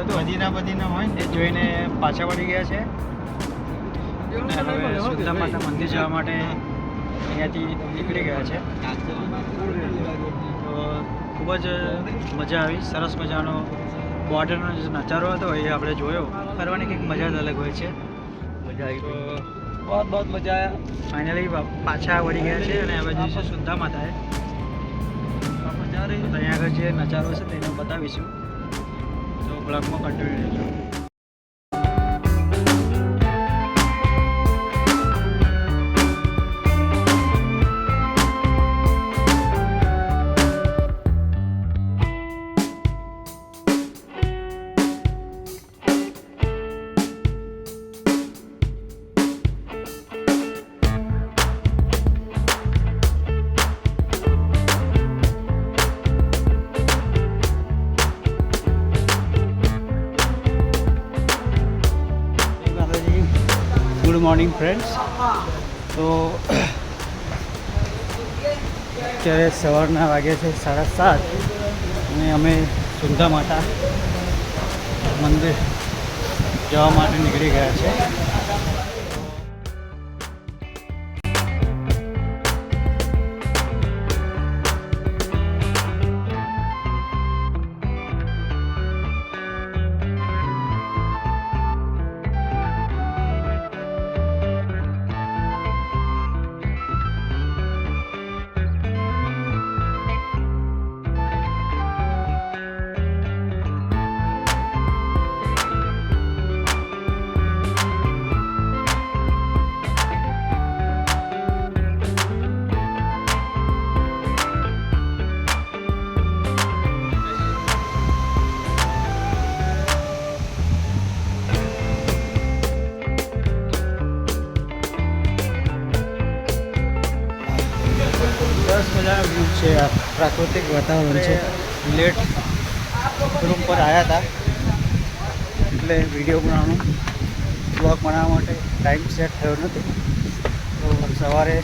જોયું હતું બધીના બધીના હોય ને એ જોઈને પાછા વળી ગયા છે. હવે સુંદા માતા મંદિર જવા માટે અહીંયાથી નીકળી ગયા છે. તો ખૂબ જ મજા આવી સરસ મજાનો બોર્ડરનો જે નજારો હતો એ આપણે જોયો. ફરવાની કંઈક મજા જ અલગ હોય છે. મજા આવી બહુ બહુ મજા આવ્યા ફાઇનલી પાછા વળી ગયા છે અને હવે જઈશું સુંદા માતાએ અહીંયા આગળ જે નજારો છે તેને બતાવીશું. બ્લોગમાં કન્ટિન્યુ રહેજો. ગુડ મોર્નિંગ ફ્રેન્ડ્સ તો અત્યારે સવારના વાગે છે સાડા સાત અને અમે સુંધા માતા મંદિર જવા માટે નીકળી ગયા છે. છે પ્રાકૃતિક વાતાવરણ છે. લેટ રૂમ પર આવ્યા હતા એટલે વીડિયો બનાવવાનું બ્લોગ બનાવવા માટે ટાઈમ સેટ થયો નથી. તો સવારે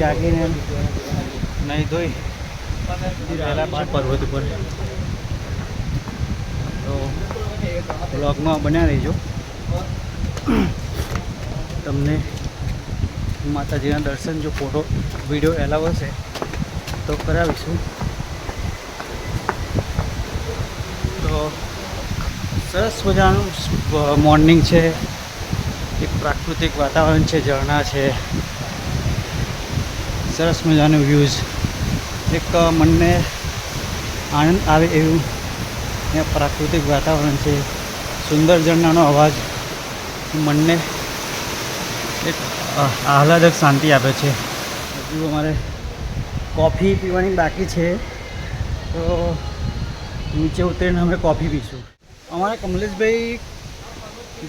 જાગીને નહીં ધોઈ બાદ પર્વત ઉપર. તો બ્લોગમાં બન્યા રહીજો તમને માતાજીના દર્શન જો ફોટો, વીડિયો એલાવ હશે, તો કરાવીશું. તો સરસ મજાનું મોર્નિંગ છે. એક પ્રાકૃતિક વાતાવરણ છે, ઝરણા છે. સરસ મજાનો વ્યૂઝ. એક મનને આનંદ આવે એવું. અહીંયા પ્રાકૃતિક વાતાવરણ છે. સુંદર ઝરણાનો અવાજ મનને એક આહલાદક શાંતિ આપે છે. હજુ અમારે કોફી પીવાની બાકી છે. તો નીચે ઉતરીને અમે કોફી પીશું. અમારા કમલેશભાઈ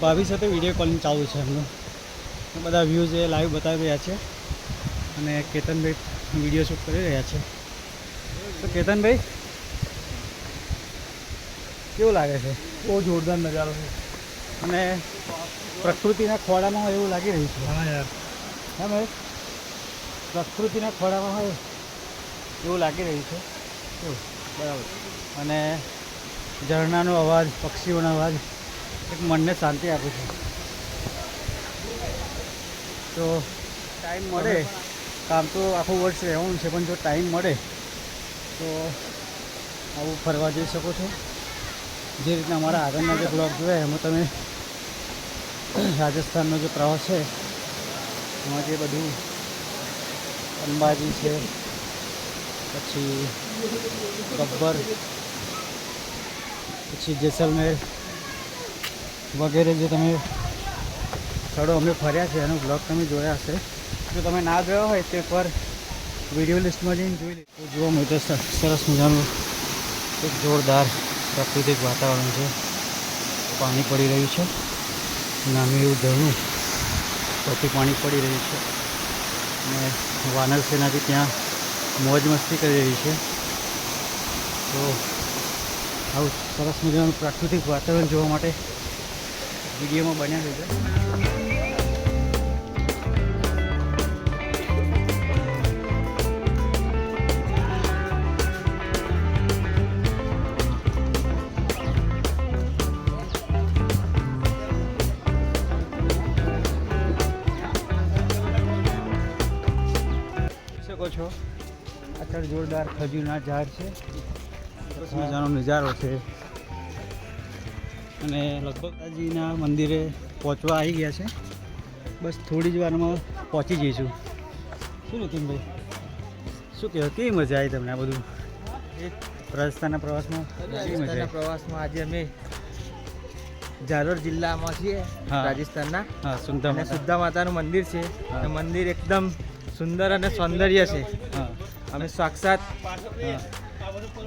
ભાભી સાથે વીડિયો કોલિંગ ચાલુ છે એમનું. બધા વ્યૂઝ એ લાઈવ બતાવી રહ્યા છે. અને કેતનભાઈ વીડિયો શૂટ કરી રહ્યા છે. તો કેતનભાઈ કેવું લાગે છે? બહુ જોરદાર નજારો છે. અને પ્રકૃતિના ખોળામાં હોય એવું લાગી રહ્યું છે. હા યાર. હા ભાઈ પ્રકૃતિના ખોળામાં હોય એવું લાગી રહ્યું છે. બરાબર. અને ઝરણાનો અવાજ પક્ષીઓનો અવાજ એક મનને શાંતિ આપે છે. તો ટાઈમ મળે. કામ તો આખું વર્ષ રહેવાનું છે પણ જો ટાઈમ મળે તો આવું ફરવા જઈ શકો છો. જે રીતના અમારા આગળના જે બ્લોગ જોયા એમાં તમે રાજસ્થાનનો જે પ્રવાસ છે, એમાં જે બધું અંબાજી છે, પછી ગબ્બર, પછી જેસલમેર વગેરે જે તમે સ્થળો અમે ફર્યા છે, એનો બ્લોગ તમે જોયા હશે. જો તમે ના જોયા હોય તે પર વીડિયો લિસ્ટમાં જઈને જોઈ લે તો જોવા મળે સરસ મજાનું એક જોરદાર પ્રાકૃતિક વાતાવરણ છે. પાણી પડી રહ્યું છે. નાનું એવું ઝરણું પરથી પાણી પડી રહ્યું છે. અને વાનર સેનાથી ત્યાં મોજ મસ્તી કરી રહી છે. તો આવું સરસ મજાનું પ્રાકૃતિક વાતાવરણ જોવા માટે વિડીયોમાં બન્યા રહેજો. જોરદાર ખજૂરના ઝાડ છે. સરસ મજાનો નજારો છે. અને લગભગજીના મંદિરે પહોંચવા આવી ગયા છે. બસ થોડી જ વારમાં પહોંચી જઈશું. શું નીતિનભાઈ શું કહેવાય કેવી મજા આવી તમને આ બધું? રાજસ્થાનના પ્રવાસમાં? કેવી મજા રાજસ્થાનના પ્રવાસમાં આજે અમે ઝાલોર જિલ્લામાં છીએ હા. રાજસ્થાનના. હા સુંદર અને સુદ્ધા માતાનું મંદિર છે. મંદિર એકદમ સુંદર અને સૌંદર્ય છે. હા. અમે સાક્ષાત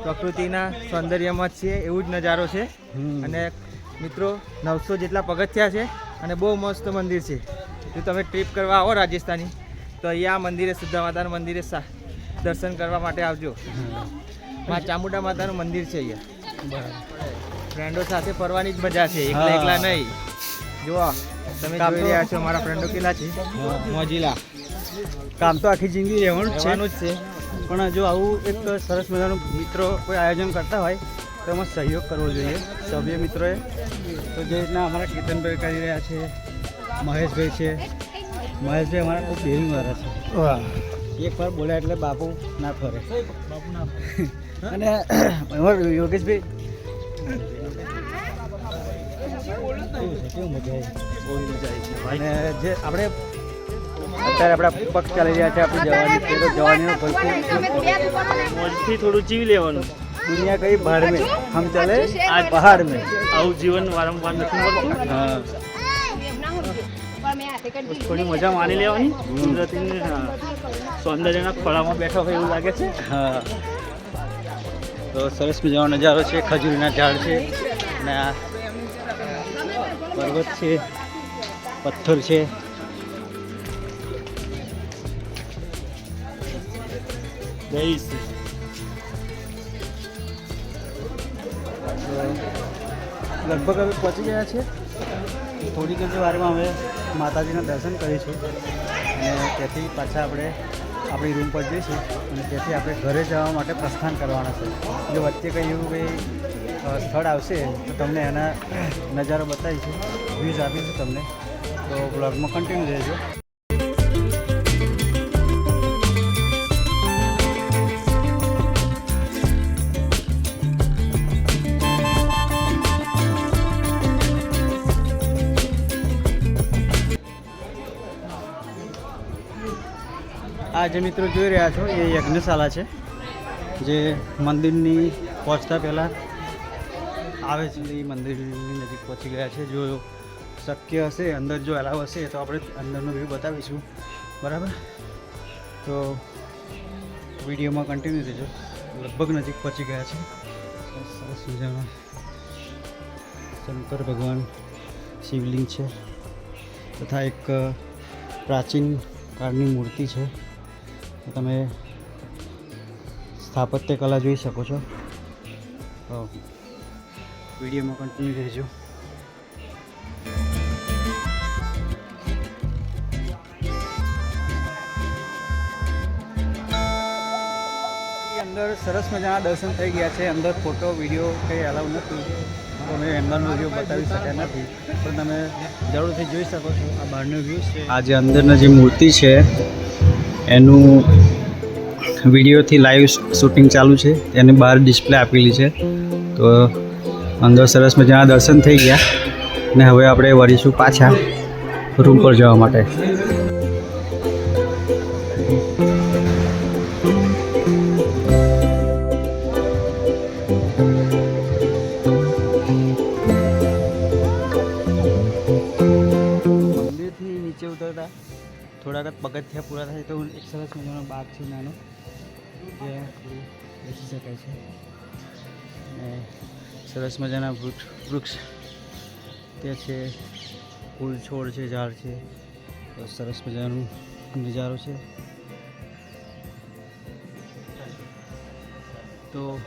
પ્રકૃતિના સૌંદર્યમાં જ છીએ એવું જ નજારો છે. અને મિત્રો નવસો જેટલા પગથિયા છે અને બહુ મસ્ત મંદિર છે. જો તમે ટ્રીપ કરવા આવો રાજસ્થાની તો અહીંયા આ મંદિરે સિદ્ધા માતાનું મંદિરે દર્શન કરવા માટે આવજો. માં ચામુંડા માતાનું મંદિર છે અહીંયા. ફ્રેન્ડો સાથે ફરવાની જ મજા છે એકલા એકલા નહીં. જુઓ તમે જોઈ રહ્યા છો મારા ફ્રેન્ડો કેટલા છે. મોજીલા. કામ તો આખી જિંદગી રહેવાનું જ છે. પણ જો આવું એક સરસ મજાનું મિત્રો કોઈ આયોજન કરતા હોય તો એમાં સહયોગ કરવો જોઈએ. સભ્ય મિત્રોએ તો જે રીતના અમારા કેતનભાઈ કરી રહ્યા છે મહેશભાઈ છે. મહેશભાઈ અમારા ખૂબ ડેરિંગ વાળા છે એક વાર બોલ્યા એટલે બાપુ ના ફરે. અને યોગેશભાઈ? મજા આવી? મજા આવી. છે અને જે આપણે અત્યારે આપણા પગ ચાલી રહ્યા છે આપણે જવાની. છે તો જવાની મોજથી થોડું જીવી લેવાનું. દુનિયા કઈ બહાર મેં હમ ચલે? આજ બહાર મેં આવું જીવન વારંવાર નથી મળતું. હા. થોડી મજા માની લેવાની. કુદરતી સૌંદર્યના ખોળામાં બેઠો હોય એવું લાગે છે. હા. તો સરસ મજાનો નજારો છે ખજૂરીના ઝાડ છે અને આ પર્વત છે પથ્થર છે. જઈશ તો લગભગ હવે પહોંચી ગયા છે. થોડીક જ વારમાં અમે માતાજીના દર્શન કરીશું અને ત્યાંથી પાછા આપણે આપણી રૂમ પર જઈશું. અને ત્યાંથી આપણે ઘરે જવા માટે પ્રસ્થાન કરવાના છે. જો વચ્ચે કંઈ એવું કંઈ સ્થળ આવશે, તો તમને એના નજારો બતાવીશું. વ્યૂઝ આપીશું તમને. તો બ્લોગમાં કન્ટિન્યુ રહેજો. જે મિત્રો જોઈ રહ્યા છો, એ યજ્ઞશાળા છે, જે મંદિરની પહોંચતા પહેલાં આવે છે. એ મંદિરની નજીક પહોંચી ગયા છે. જો શક્ય હશે, અંદર જો અલાવ હશે, તો આપણે અંદરનો વ્યૂ બતાવીશું. બરાબર? તો વિડીયોમાં કન્ટિન્યુ રહેજો. લગભગ નજીક પહોંચી ગયા છે. સરસ મજાના શંકર ભગવાન શિવલિંગ છે. તથા એક પ્રાચીન કાળની મૂર્તિ છે. તો તમે સ્થાપત્ય કલા જોઈ શકો છો. તો વિડીયોમાં કન્ટિન્યુ રહેજો. અંદર સરસ મજાના દર્શન થઈ ગયા છે. અંદર ફોટો વીડિયો કંઈ અલાઉ નથી. અમે અંદરનો વ્યૂ બતાવી શક્યા નથી. પણ તમે જરૂરથી જોઈ શકો છો. આ બહારનો વ્યૂ છે. આ જે અંદરના જે મૂર્તિ છે એનું વિડીયોથી લાઈવ શૂટિંગ ચાલુ છે. એની બહાર ડિસ્પ્લે આપેલી છે. તો અંદર સરસ મજાના દર્શન થઈ ગયા. ને હવે આપણે વળીશું પાછા રૂમ પર જવા માટે. થોડાક પગથિયા પૂરા થાય તો એક સરસ મજાનો બાગ છે નાનો, જે બેસી શકાય છે. અને સરસ મજાના વૃક્ષ વૃક્ષ તે છે, ફૂલ છોડ છે, ઝાડ છે, તો સરસ મજાનું નજારો છે. તો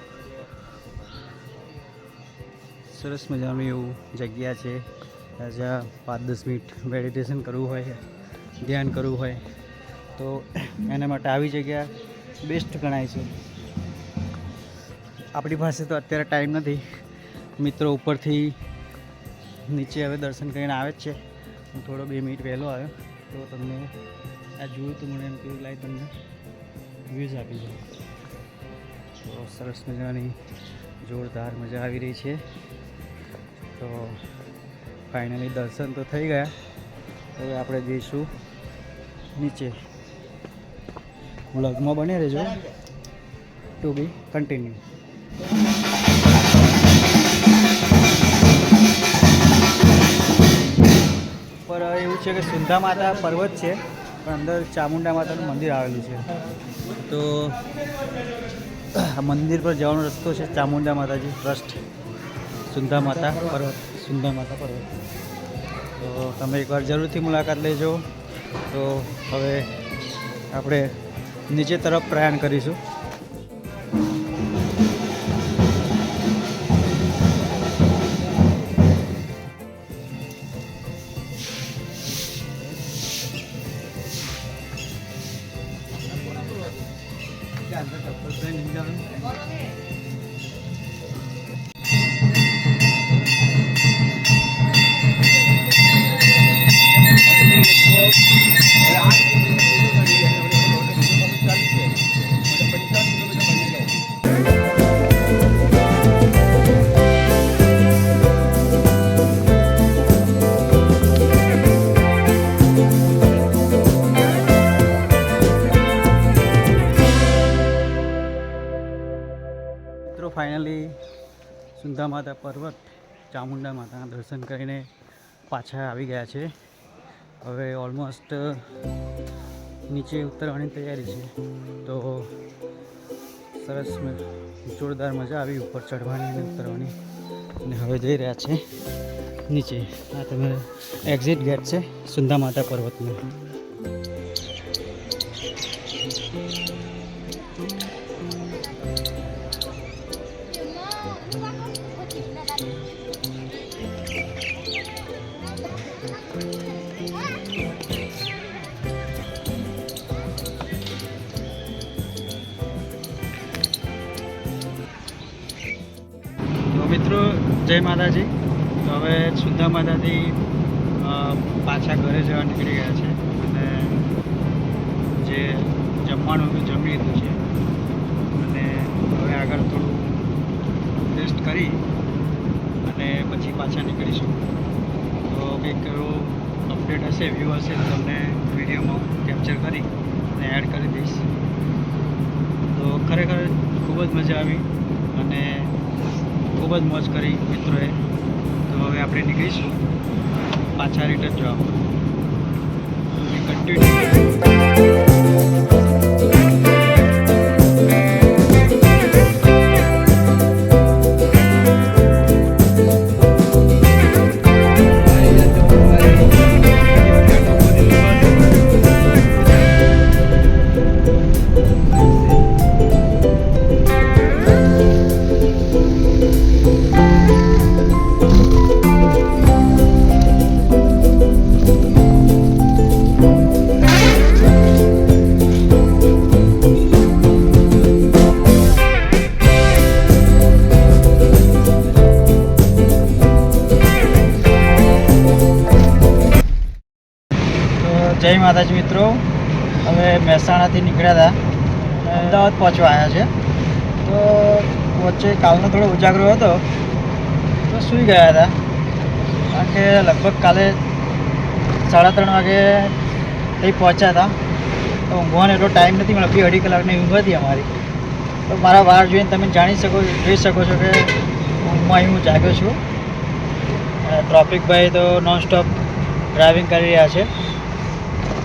સરસ મજાનું એવું જગ્યા છે. જ્યાં પાંચ દસ મિનિટ મેડિટેશન કરવું હોય. ધ્યાન કરવું હોય તો એના માટે આવી જગ્યા બેસ્ટ ગણાય છે. આપણી પાસે તો અત્યારે ટાઈમ નથી. મિત્રો ઉપરથી નીચે હવે દર્શન કરીને આવે જ છે. હું થોડો બે મિનિટ વહેલો આવ્યો, તો તમને આ જોયું તો મને એમ કેવું લાગે તમને વ્યૂઝ આપી દઉં. તો સરસ મજાની જોરદાર મજા આવી રહી છે. તો ફાઇનલી દર્શન તો થઈ ગયા. હવે આપણે જઈશું નીચે. વ્લોગમાં બને રહેજો. ટુ બી કન્ટિન્યુ પર એવું છે કે સુંધા માતા પર્વત છે, પણ અંદર ચામુંડા માતાનું મંદિર આવેલું છે. તો આ મંદિર પર જવાનો રસ્તો છે ચામુંડા માતાજી ટ્રસ્ટ. સુંધા માતા પર્વત, સુંધા માતા પર્વત. તો તમે એકવાર જરૂરથી મુલાકાત લેજો. તો હવે આપણે નીચે તરફ પ્રયાણ કરીશું. મિત્રો ફાઇનલી સુંદા માતા પર્વત ચામુંડા માતાના દર્શન કરીને પાછા આવી ગયા છે. હવે ઓલમોસ્ટ નીચે ઉતરવાની તૈયારી છે. તો સરસ જોરદાર મજા આવી ઉપર ચડવાની અને ઉતરવાની. અને હવે જઈ રહ્યા છે નીચે. આ તમે એક્ઝિટ ગેટ છે સુંદા માતા પર્વતનું. જય માતાજી. તો હવે સુધા માતાજી પાછા ઘરે જવા નીકળી ગયા છે. અને જે જમવાનું જમી લીધું છે. અને હવે આગળ થોડું ટેસ્ટ કરી અને પછી પાછા નીકળીશું. તો કંઈક એવું અપડેટ હશે વ્યૂ હશે તો તમને વિડીયોમાં કેપ્ચર કરી અને એડ કરી દઈશ. તો ખરેખર ખૂબ જ મજા આવી. ખૂબ જ મોજ કરી મિત્રોએ. તો હવે આપણે નીકળીશું પાછા રિટર્ન જવા. કન્ટિન્યુ જય માતાજી મિત્રો. હવે મહેસાણાથી નીકળ્યા હતા. અમદાવાદ પહોંચવા આવ્યા છે. તો વચ્ચે કાલનો થોડો ઉજાગરો હતો. તો સૂઈ ગયા હતા. કારણ કે લગભગ કાલે સાડા ત્રણ વાગે અહીં પહોંચ્યા હતા. તો ઊંઘવાનો એટલો ટાઈમ નથી મળે બી અઢી કલાકની ઊંઘ હતી અમારી. તો મારા વાર જોઈને તમે જાણી શકો, જોઈ શકો છો કે ઊંઘમાં અહીં હું જાગ્યો છું. ટ્રોફિકભાઈ તો નોન સ્ટોપ ડ્રાઇવિંગ કરી રહ્યા છે.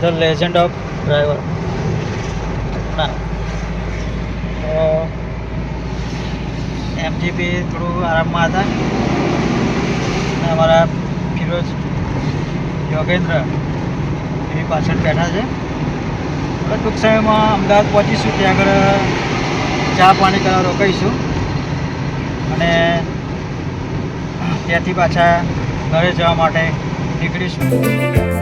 ધ લેજન્ડ ઓફ ડ્રાઈવર ના. એમજીપી થોડું આરામમાં હતા. અને અમારા ફિરોજ યોગેન્દ્ર એની પાછળ બેઠા છે. હવે ટૂંક સમયમાં અમદાવાદ પહોંચીશું. ત્યાં આગળ ચા પાણી કરવા રોકાઈશું. અને ત્યાંથી પાછા ઘરે જવા માટે નીકળીશું.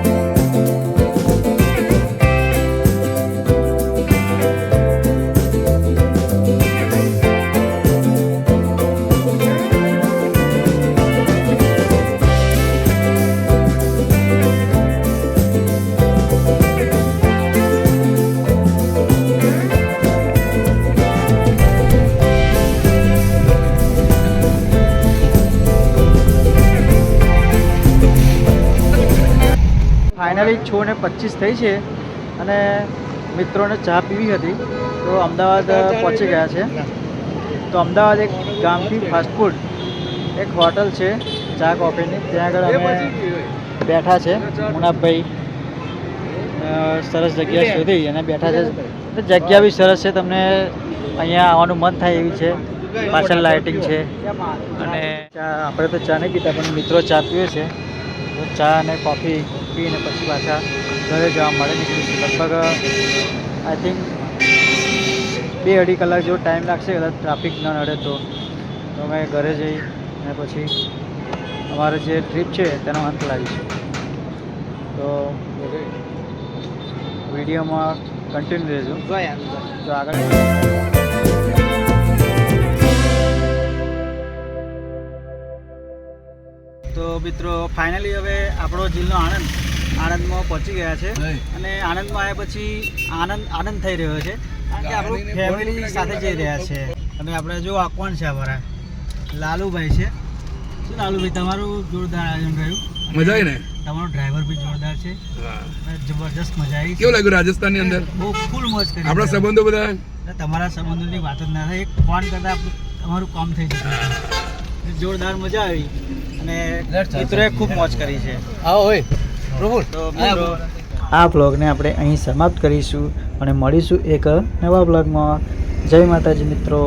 છ ને પચીસ થઈ છે અને મિત્રોને ચા પીવી હતી તો અમદાવાદ પહોંચી ગયા છે. તો અમદાવાદ એક ગામથી ફાસ્ટફૂડ એક હોટલ છે ચા કોફીની. ત્યાં આગળ અમે બેઠા છે મુનાભાઈ સરસ જગ્યા શોધી અને બેઠા છે. જગ્યા બી સરસ છે તમને અહીંયા આવવાનું મન થાય એવી છે. પાછળ લાઇટિંગ છે. અને ચા આપણે તો ચા નહીં પીતા પણ મિત્રો ચા પીવે છે. તો ચા અને કોફી પીને પછી પાછા ઘરે જવા મળે નીકળીશું લગભગ આઈ થિંક બે અઢી કલાક જેવો ટાઈમ લાગશે કદાચ ટ્રાફિક ન નડે તો. તો અમે ઘરે જઈ અને પછી અમારો જે ટ્રીપ છે તેનો અંત લાવીશું તો વિડીયોમાં કન્ટિન્યુ રહેજો. તો આગળ તો મિત્રો ફાઇનલી હવે આપણો જિલ્લો આણંદ આણંદમાં પહોંચી ગયા છે. અને આણંદમાં આવ્યા પછી આનંદ આનંદ થઈ રહ્યો છે. કારણ કે આપણું ફેમિલી સાથે જઈ રહ્યા છે. અને આપણે જો આ કોણ છે અમારા. લાલુભાઈ છે. શું લાલુભાઈ તમારું જોરદાર આયોજન રહ્યું. મજા આવી ને? તમારો ડ્રાઈવર બી જોરદાર છે. જબરજસ્ત મજા આવી. કેવું લાગ્યું રાજસ્થાનની અંદર? બહુ ફૂલ મોજ કરી આપણા. સંબંધો બધા? તમારા સંબંધોની વાત જ ના થાય. એક ફોન કરતા તમારું કામ થઈ જશે જોરદાર મજા આવી. અને મિત્રોએ ખૂબ મોજ કરી છે. તો મિત્રો આ બ્લોગને આપણે અહીં સમાપ્ત કરીશું અને મળીશું એક નવા બ્લોગમાં. જય માતાજી મિત્રો.